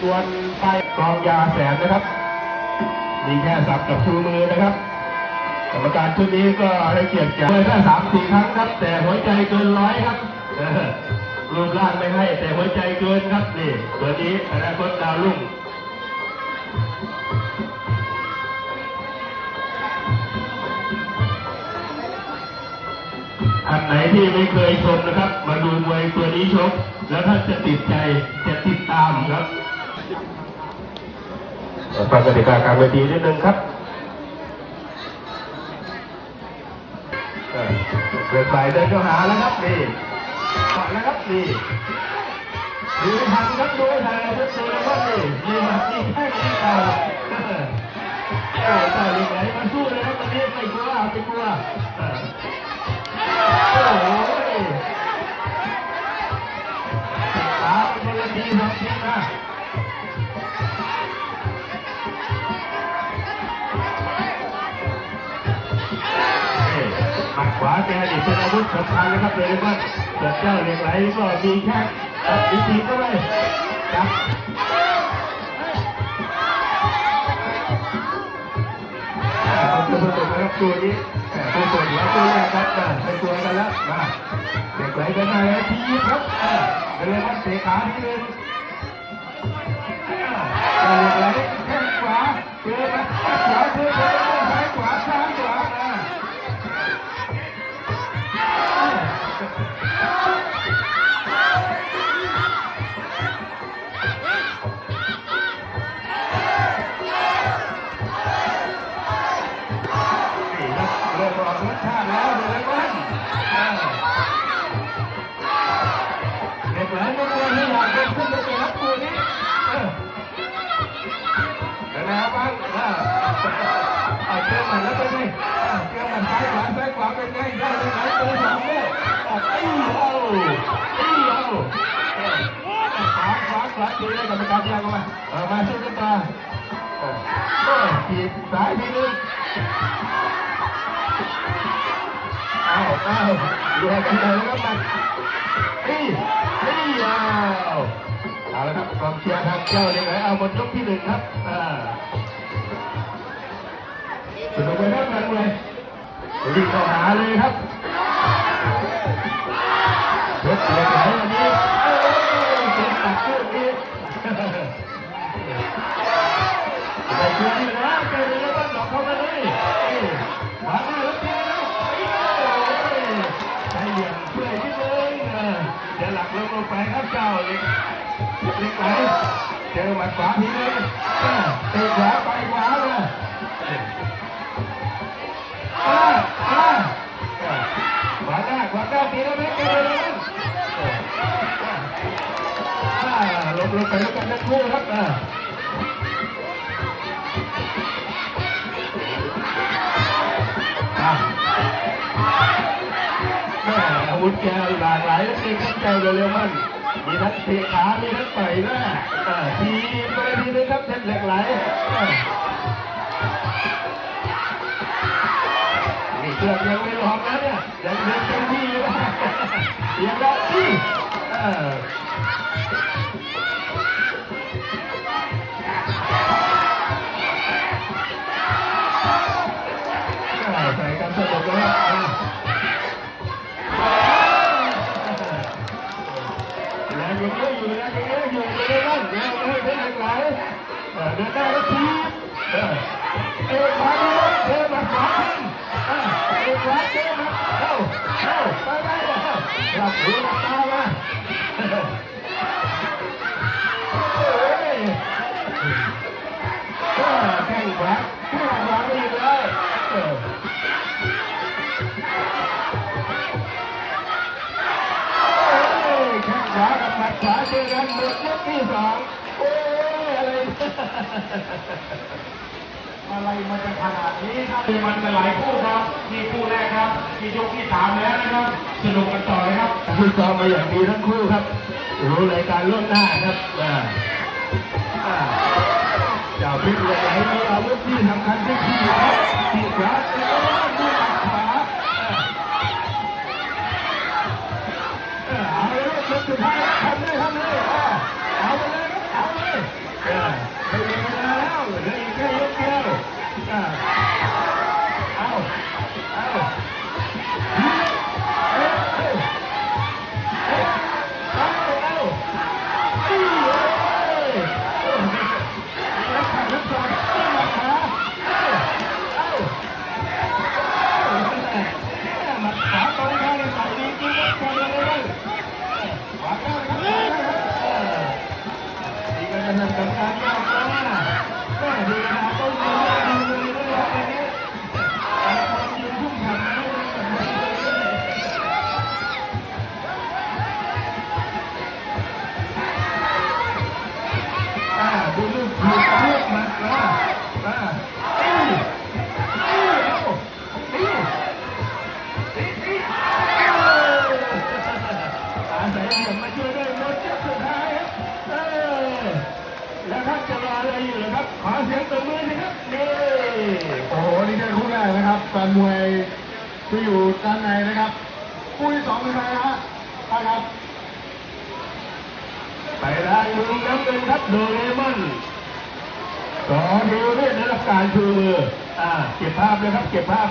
ส่วนไปกองยาแสนนะครับ มีแค่สับกับชูมือนะครับกรรมการชุดนี้ก็ให้เกียรติแก่เลยแค่สามสี่ครั้งครับ แต่หัวใจเกินร้อยครับรูปร่างไม่ให้ แต่หัวใจเกินครับนี่ตัวนี้อนาคตดาวรุ่งท่านไหนที่ไม่เคยชมนะครับ มาดูมวยตัวนี้ชก แล้วท่านจะติดใจจะติดตามครับ ฟังกติกาการเวทีนิดนึงครับเออเปิดสายเดินเข้าหาแล้วครับนี่ก่อนแล้วครับนี่ดูทันครับดูทันครับดูนะครับนี่มีมาที่แค่ที่เก่าเออโอ้ต่อยยังไงมาสู้เลยครับตอนนี้ไม่กลัวไม่กลัวโอ้โหขาเป็นคนละทีสองทีนะ ขวาแกนี่เป็นอาวุธสำคัญนะครับเลยว่าเกิดเจ้าเหล็กไหลก็มีแค่ตัดอีกทีก็เลยจับผมจะมาตกนะครับตัวนี้แต่ตัวตัวเดียวตัวแรกครับเป็นตัวกันแล้วมาเด็กไหลกันมาแล้วทีครับอ่าเรียกว่าเตะขาทีนึงอ่าเด็กไหลแข้งขวาเจอมาแข้งขวาเจอ ซ้ายขวาเป็นได้เป็นไงตัวสามเนี่ยตีเอาตีเอาเออขวาขวาขวาตีเลยกรรมการยังมาเออมาสู้กันต่อเออโอ้ยถีบซ้ายทีนึงเอาเอาดูกันเลยแล้วกันมันนี่นี่ยาเอาละครับกองเชียร์ทางเจ้าเลยไหนเอาหมดยกที่หนึ่งครับอ่าสนุกไปบกันเลย รีบเข้าหาเลยครับเพชรเหล็กไหลอันนี้เอ้ยตัดลูกนี้ไปคืนที่แล้วเจอเลยแล้วก็ดอกเข้ามาเลยนี่ขวาหน้าแล้วทีแล้วโอ้ยใช้เหลี่ยมช่วยนิดนึงเออเดี๋ยวหลักลงลงไปครับเจ้าเล็กเล็กไหลเจอหมัดขวาทีนึงเออเตะขวา คู่ครับอ่าอาวุธแกหลากหลายแล้วตีข้งใจเร็วๆมันมีทั้งเตะขามีทั้งต่อยหน้าทีไปทีนึงครับเส้นหล็กหลอ่านี่เกือบยังไม่หลองแล้วเนี่ยยังเดินเต็มที่อยู่ เออเอวขวาดีเอวมาขวาขึ้นเอ้ยขวาเจอมาเข้าเข้าไปไปหลับหูหลับตามาเฮ้ยแข้งขวาแข้งขวาไม่อยู่เลยเออเอ้ยแข้งขวากับหมัดขวาเจอกันหมดยกที่สองโอ้ย อะไรอะไรมันจะขนาดนี้ครับมีมันกันหลายคู่ครับนี่คู่แรกครับนี่ยกที่สามแล้วนะครับสนุกกันต่อเลยครับคุณซ้อมมาอย่างดีทั้งคู่ครับรู้รายการล่วงหน้าครับอ่าอ่าเจ้าพิษเหล็กไหลมีอาวุธที่สำคัญที่ที่ครับที่ขวาแล้วก็ มมาช่วยด้วยหมดจับสุดท้ายครับเออแล้วท่านจะรออะไรอยู่เหรอครับ ขอเสียงตบมือสิครับนี่โอ้โหนี่แค่คู่แรกนะครับแฟนมวยที่อยู่ด้านในนะครับคู่ที่สองเป็นใครนะฮะใครครับไปได้มือน้ำเงินครับโดเรมอนต่อดูด้วยนะรับการชูมืออ่าเก็บภาพเลยครับเก็บภาพ